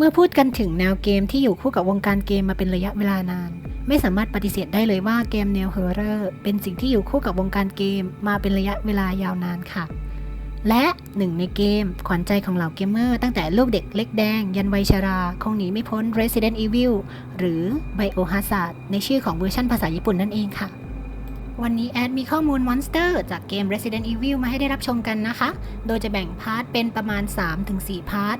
เมื่อพูดกันถึงแนวเกมที่อยู่คู่กับวงการเกมมาเป็นระยะเวลานาน ไม่สามารถปฏิเสธได้เลยว่าเกมแนวเฮอร์เรอร์เป็นสิ่งที่อยู่คู่กับวงการเกมมาเป็นระยะเวลายาวนานค่ะ และหนึ่งในเกม ขวัญใจของเหล่าเกมเมอร์ตั้งแต่ลูกเด็กเล็กแดง ยันวัยชรา คงหนีไม่พ้น Resident Evil หรือ Biohazard ในชื่อของเวอร์ชันภาษาญี่ปุ่นนั่นเองค่ะ วันนี้แอดมีข้อมูลมอนสเตอร์จากเกม Resident Evil มาให้ได้รับชมกันนะคะ โดยจะแบ่งพาร์ทเป็นประมาณ 3-4 พาร์ท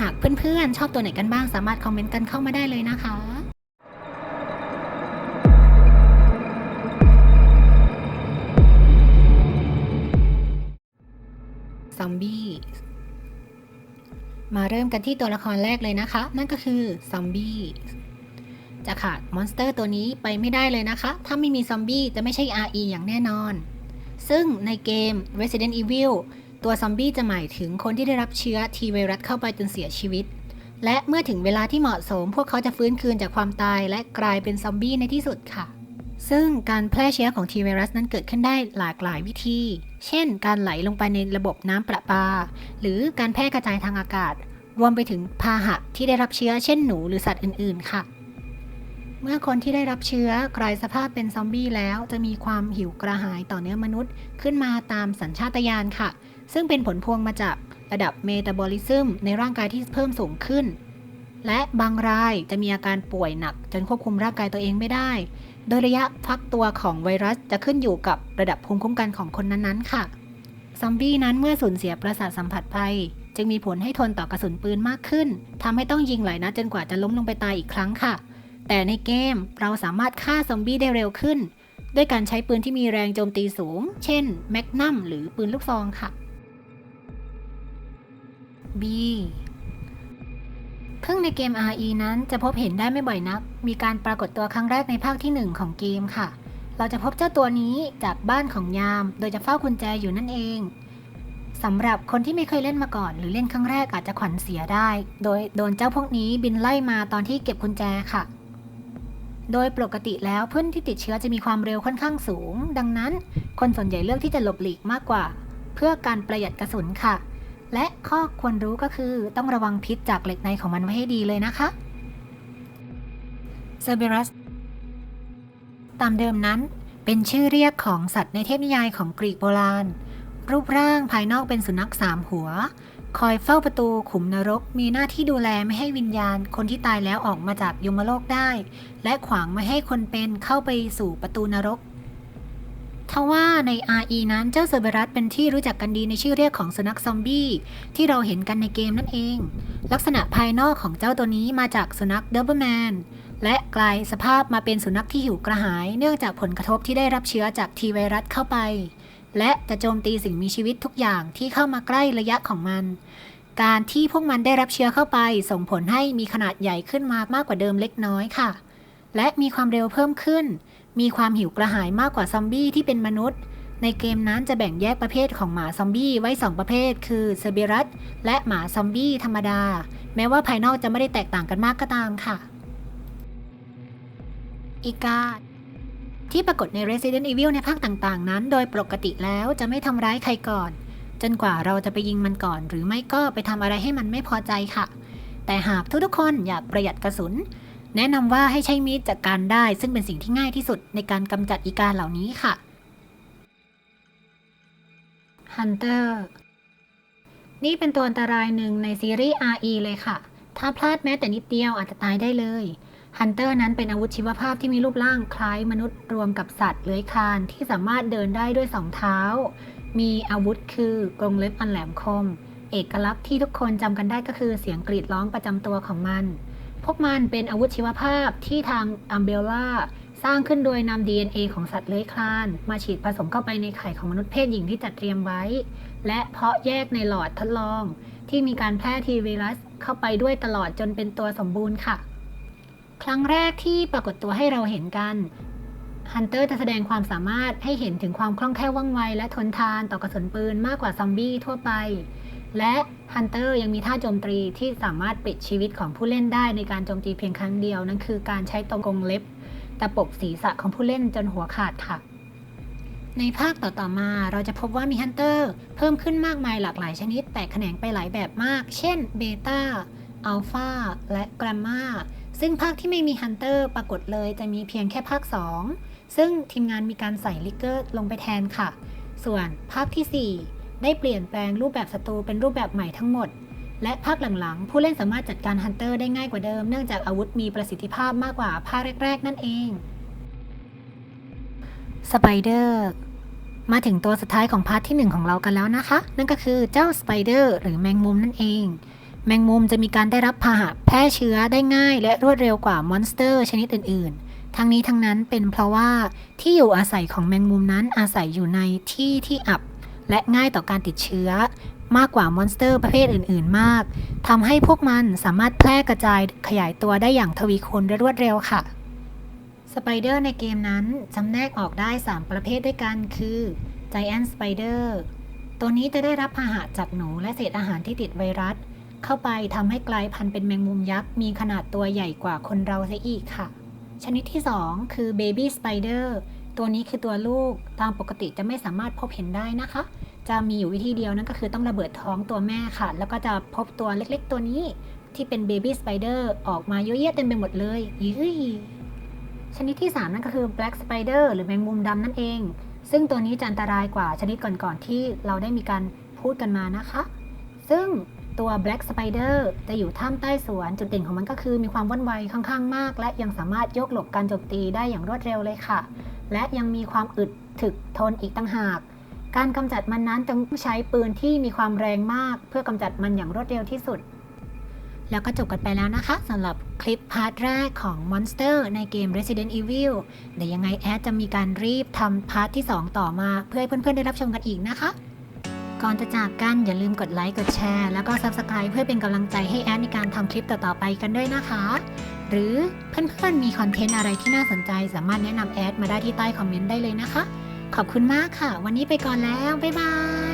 หากเพื่อนๆ ชอบตัวไหนกันบ้างสามารถคอมเมนต์กันเข้ามาได้เลยนะคะซอมบี้มาเริ่มกันที่ตัวละครแรกเลยนะคะ นั่นก็คือซอมบี้ จะขาดมอนสเตอร์ตัวนี้ไปไม่ได้เลยนะคะ ถ้าไม่มีซอมบี้จะไม่ใช่ RE อย่างแน่นอน ซึ่งในเกม Resident Evil ตัวซอมบี้จะหมายถึงคนที่ได้รับเชื้อทีไวรัสเข้าไปจนเสียชีวิต และเมื่อถึงเวลาที่เหมาะสม พวกเขาจะฟื้นคืนจากความตาย และกลายเป็นซอมบี้ในที่สุดค่ะ ซึ่งการแพร่เชื้อของทีไวรัสนั้นเกิดขึ้นได้หลากหลายวิธี เช่น การไหลลงไปในระบบน้ำประปา หรือการแพร่กระจายทางอากาศ รวมไปถึงพาหะที่ได้รับเชื้อเช่นหนูหรือสัตว์อื่น ๆ ค่ะ เมื่อคนที่ได้รับเชื้อกลายสภาพเป็นซอมบี้แล้ว จะมีความหิวกระหายต่อเนื้อมนุษย์ ขึ้นมาตามสัญชาตญาณค่ะ ซึ่งเป็นผลพวงมาจากระดับเมตาบอลิซึมในร่างกายที่เพิ่มสูงขึ้น และบางรายจะมีอาการป่วยหนัก จนควบคุมร่างกายตัวเองไม่ได้ โดยระยะฟักตัวของไวรัสจะขึ้นอยู่กับระดับภูมิคุ้มกันของคนนั้นๆ ค่ะ ซอมบี้นั้นเมื่อสูญเสียประสาทสัมผัสไปจึงมีผลให้ทนต่อกระสุนปืนมากขึ้นทำให้ต้องยิงหลายนัดจนกว่าจะล้มลงไปตายอีกครั้งค่ะ แต่ในเกมเราสามารถฆ่าซอมบี้ได้เร็วขึ้น ด้วยการใช้ปืนที่มีแรงโจมตีสูง เช่นแมกนัมหรือปืนลูกซองค่ะ B พึ่งในเกม RE นั้นจะพบเห็นได้ไม่บ่อยนัก มีการปรากฏตัวครั้งแรกในภาคที่ 1 ของเกมค่ะ เราจะพบเจ้าตัวนี้จากบ้านของยาม โดยจะเฝ้ากุญแจอยู่นั่นเองสำหรับคนที่ไม่เคยเล่นมาก่อน หรือเล่นครั้งแรกอาจจะขวัญเสียได้ โดยโดนเจ้าพวกนี้บินไล่มาตอนที่เก็บกุญแจค่ะ โดยปกติแล้วเพื่อนที่ติดเชื้อจะมีความเร็วค่อนข้างสูง ดังนั้น คนส่วนใหญ่เลือกที่จะหลบหลีกมากกว่า เพื่อการประหยัดกระสุนค่ะ และข้อควรรู้ก็คือต้องระวังพิษจากเหล็กในของมันไว้ให้ดีเลยนะคะเซอร์เบรัสตามเดิมนั้นเป็นชื่อเรียกของสัตว์ในเทพนิยายของกรีกโบราณ รูปร่างภายนอกเป็นสุนัขสามหัว คอยเฝ้าประตูขุมนรก มีหน้าที่ดูแลไม่ให้วิญญาณ คนที่ตายแล้วออกมาจากยมโลกได้ และขวางไม่ให้คนเป็นเข้าไปสู่ประตูนรกทว่าใน RE นั้นเจ้าเซอร์เบรัสเป็นที่รู้จักกันดีในชื่อเรียกของสุนัขซอมบี้ที่เราเห็นกันในเกมนั่นเอง ลักษณะภายนอกของเจ้าตัวนี้มาจากสุนัขเดอร์เบอร์แมนและกลายสภาพมาเป็นสุนัขที่หิวกระหาย เนื่องจากผลกระทบที่ได้รับเชื้อจากทีไวรัสเข้าไป และจะโจมตีสิ่งมีชีวิตทุกอย่างที่เข้ามาใกล้ระยะของมัน การที่พวกมันได้รับเชื้อเข้าไป ส่งผลให้มีขนาดใหญ่ขึ้นมามากกว่าเดิมเล็กน้อยค่ะ และมีความเร็วเพิ่มขึ้น มีความหิวกระหายมากกว่าซอมบี้ที่เป็นมนุษย์ ในเกมนั้นจะแบ่งแยกประเภทของหมาซอมบี้ไว้ 2 ประเภท คือเซเบรัสและหมาซอมบี้ธรรมดา แม้ว่าภายนอกจะไม่ได้แตกต่างกันมากก็ตามค่ะ อีกา ที่ปรากฏใน Resident Evil ในภาคต่างๆ นั้น โดยปกติแล้วจะไม่ทำร้ายใครก่อน จนกว่าเราจะไปยิงมันก่อน หรือไม่ก็ไปทำอะไรให้มันไม่พอใจค่ะ แต่หากทุกๆคนอยากประหยัดกระสุน แนะนำว่าให้ใช้มีดจัดการได้ ซึ่งเป็นสิ่งที่ง่ายที่สุดในการกำจัดอีกาเหล่านี้ค่ะ Hunter นี่เป็นตัวอันตรายหนึ่งในซีรีส์ RE เลยค่ะ ถ้าพลาดแม้แต่นิดเดียวอาจจะตายได้เลยฮันเตอร์นั้นเป็นอาวุธชีวภาพที่มีรูปร่างคล้ายมนุษย์รวมกับสัตว์เลื้อยคลานที่สามารถเดินได้ด้วยสองเท้า มีอาวุธคือกรงเล็บอันแหลมคม เอกลักษณ์ที่ทุกคนจำกันได้ก็คือเสียงกรีดร้องประจำตัวของมัน พวกมันเป็นอาวุธชีวภาพที่ทางอัมเบลล่าสร้างขึ้นโดยนำ DNA ของสัตว์เลื้อยคลาน มาฉีดผสมเข้าไปในไข่ของมนุษย์เพศหญิงที่จัดเตรียมไว้ และเพาะแยกในหลอดทดลอง ที่มีการแพร่ทีไวรัสเข้าไปด้วยตลอดจนเป็นตัวสมบูรณ์ค่ะ ครั้งแรกที่ปรากฏตัวให้เราเห็นกันฮันเตอร์จะแสดงความสามารถให้เห็นถึงความคล่องแคล่วว่องไวและทนทานต่อกระสุนปืนมากกว่าซอมบี้ทั่วไป และฮันเตอร์ยังมีท่าโจมตีที่สามารถปิดชีวิตของผู้เล่นได้ในการโจมตีเพียงครั้งเดียวนั่นคือการใช้ตรงกงเล็บ ตะปบศีรษะของผู้เล่นจนหัวขาดค่ะ ในภาคต่อๆมาเราจะพบว่ามีฮันเตอร์เพิ่มขึ้นมากมายหลากหลายชนิด แตกแขนงไปหลายแบบมาก เช่นเบต้า Alpha และ Gamma ซึ่งภาคที่ไม่มี Hunter ปรากฏเลยจะมีเพียงแค่ภาค 2 ซึ่งทีมงานมีการใส่ลิกเกอร์ลงไปแทนค่ะ ส่วนภาคทีสี่ 4 ได้เปลี่ยนแปลงรูปแบบศัตรูเป็นรูปแบบใหม่ทั้งหมด และภาคหลังๆ ผู้เล่นสามารถจัดการฮันเตอร์ได้ง่ายกว่าเดิมเนื่องจากอาวุธมีประสิทธิภาพมากกว่าภาคแรก ๆ นั่นเองสไปเดอร์ มาถึงตัวสุดท้ายของพาร์ทที่ 1 ของเรากันแล้วนะคะ นั่นก็คือเจ้าสไปเดอร์หรือแมงมุมนั่นเอง แมงมุมจะมีการได้รับพาหะแพร่เชื้อได้ง่ายและรวดเร็วกว่ามอนสเตอร์ชนิดอื่น ๆ ทั้งนี้ทั้งนั้นเป็นเพราะว่าที่อยู่อาศัยของแมงมุมนั้นอาศัยอยู่ในที่ที่อับ และง่ายต่อการติดเชื้อ มากกว่ามอนสเตอร์ประเภทอื่น ๆ มากทำให้พวกมันสามารถแพร่กระจายขยายตัวได้อย่างทวีคูณและรวดเร็วค่ะ สไปเดอร์ในเกมนั้นจำแนกออกได้ 3 ประเภทด้วยกันคือ Giant Spider ตัวนี้จะได้รับพาหะจากหนูและเศษอาหารที่ติดไวรัส เข้าไปทำให้กลายพันธุ์เป็นแมงมุมยักษ์ มีขนาดตัวใหญ่กว่าคนเราเสียอีกค่ะ ชนิดที่ 2 คือ Baby Spider ตัวนี้คือตัวลูก ตามปกติจะไม่สามารถพบเห็นได้นะคะ จะมีอยู่วิธีเดียวนั่นก็คือต้องระเบิดท้องตัวแม่ค่ะ แล้วก็จะพบตัวเล็กๆ ตัวนี้ ที่เป็น Baby Spider ออกมาเยอะแยะเต็มไปหมดเลยยืย ชนิดที่ 3 นั่นก็คือ Black Spider หรือแมงมุมดำนั่นเอง ซึ่งตัวนี้จะอันตรายกว่าชนิดก่อนๆที่เราได้มีการพูดกันมานะคะ ซึ่งตัว Black Spider จะอยู่ท่ามใต้สวน จุดเด่นของมันก็คือมีความว่องไวค่อนข้างมาก และยังสามารถโยกหลบการโจมตีได้อย่างรวดเร็วเลยค่ะ และยังมีความอึดถึกทนอีกต่างหาก การกำจัดมันนั้นต้องใช้ปืนที่มีความแรงมาก เพื่อกำจัดมันอย่างรวดเร็วที่สุด แล้วก็จบกันไปแล้วนะคะสำหรับคลิปพาร์ทแรกของ Monster ในเกม Resident Evil เดี๋ยวยังไงแอดจะมีการรีบทำพาร์ทที่ 2 ต่อมาเพื่อให้เพื่อนๆ ได้รับชมกันอีกนะคะ ก่อนจะจากกันอย่าลืมกดไลค์กดแชร์แล้วก็ Subscribe เพื่อเป็นกำลังใจให้แอดในการทำคลิปต่อๆไปกันด้วยนะคะ หรือเพื่อนๆมีคอนเทนต์อะไรที่น่าสนใจ สามารถแนะนำแอดมาได้ที่ใต้คอมเมนต์ได้เลยนะคะ ขอบคุณมากค่ะ วันนี้ไปก่อนแล้วบ๊ายบาย